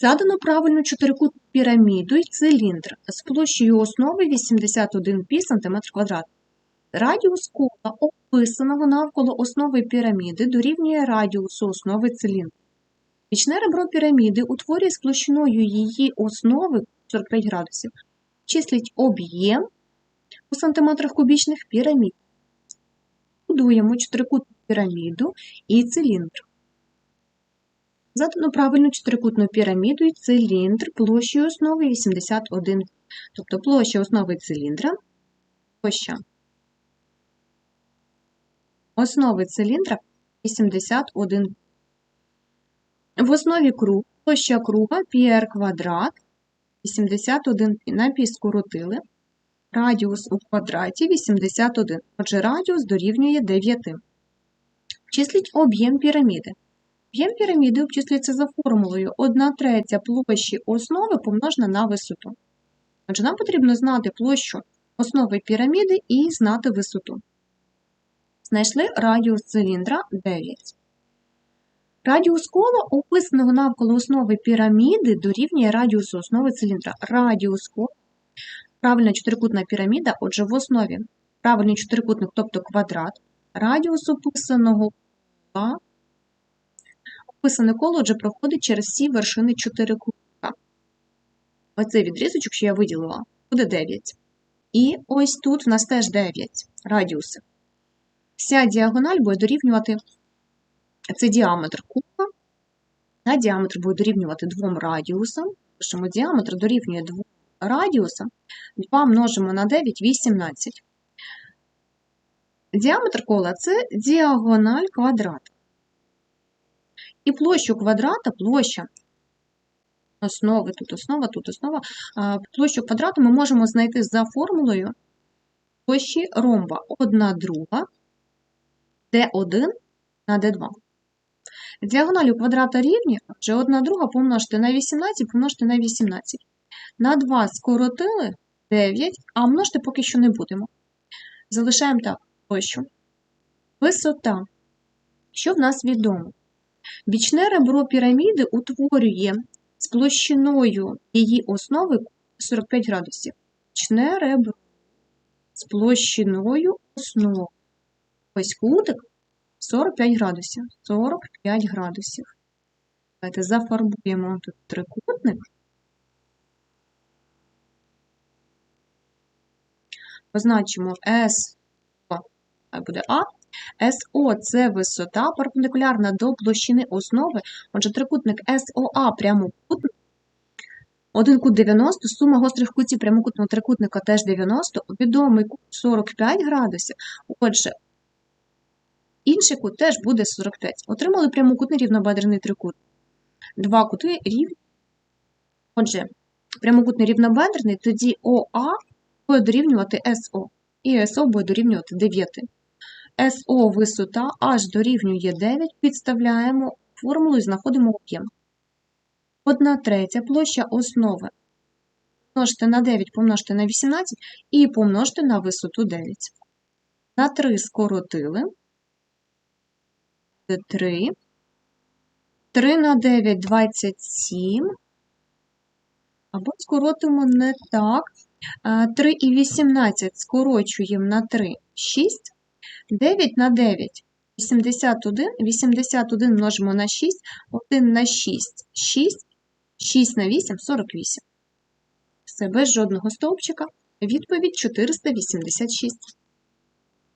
Задано правильну чотирикутну піраміду і циліндр з площею основи 81 пі см квадрат. Радіус кола, описаного навколо основи піраміди, дорівнює радіусу основи циліндра. Бічне ребро піраміди утворює з площиною її основи 45 градусів. Числить об'єм у сантиметрах кубічних пірамід. Будуємо чотирикутну піраміду і циліндр. Задано правильну чотирикутну піраміду і циліндр площею основи 81. Тобто площа основи циліндра, площа основи циліндра 81. В основі круг, площа круга πr квадрат 81 на пі скоротили. Радіус у квадраті 81. Отже, радіус дорівнює 9. Числіть об'єм піраміди. Об'єм піраміди обчислюється за формулою 1 третя площі основи помножена на висоту. Отже, нам потрібно знати площу основи піраміди і знати висоту. Знайшли радіус циліндра 9. Радіус кола, описаного навколо основи піраміди, дорівнює радіусу основи циліндра. Радіус кола правильна чотирикутна піраміда, отже, в основі правильний чотирикутник, тобто квадрат, радіус описаного кола, описане коло отже, проходить через всі вершини чотирикутника. Оцей відрізочок, що я виділила, буде 9. І ось тут в нас теж 9 радіуси. Вся діагональ буде дорівнювати це діаметр куба, а діаметр буде дорівнювати двом радіусам. Пишемо діаметр дорівнює двом радіусам. 2 множимо на 9 18. Діаметр кола це діагональ квадрата. І площу квадрата, площа основи, тут основа, тут основа, площу квадрата ми можемо знайти за формулою площі ромба 1 друга d1 на d2. Діагональ у квадрата рівні, отже, 1 друга помножити на 18, помножити на 18. На 2 скоротили 9, а множити поки що не будемо. Залишаємо так площу. Висота. Що в нас відомо? Бічне ребро піраміди утворює з площиною її основи 45 градусів. Бічне ребро з площиною основи. Ось кутик 45 градусів. 45 градусів. Давайте зафарбуємо тут трикутник. Позначимо S, хай буде А. СО це висота перпендикулярна до площини основи. Отже, трикутник СОА прямокутник. Один кут 90, сума гострих кутів прямокутного трикутника теж 90, відомий кут 45 градусів. Отже, інший кут теж буде 45. Отримали прямокутний рівнобедрений трикутник. Два кути рівні. Отже, прямокутний рівнобедрений, тоді ОА буде дорівнювати СО, і СО буде дорівнювати 9. СО висота H дорівнює 9, підставляємо формулу і знаходимо об'єм. 1 третя площа основи. Помножте на 9, помножте на 18 і помножте на висоту 9. На 3 скоротили. 3. 3 на 9 27. Або скоротимо не так. 3 і 18 скорочуємо на 3 6. 9 на 9 81. 81 множимо на 6, 1 на 6 6, 6 на 8 48. Все без жодного стовпчика. Відповідь 486.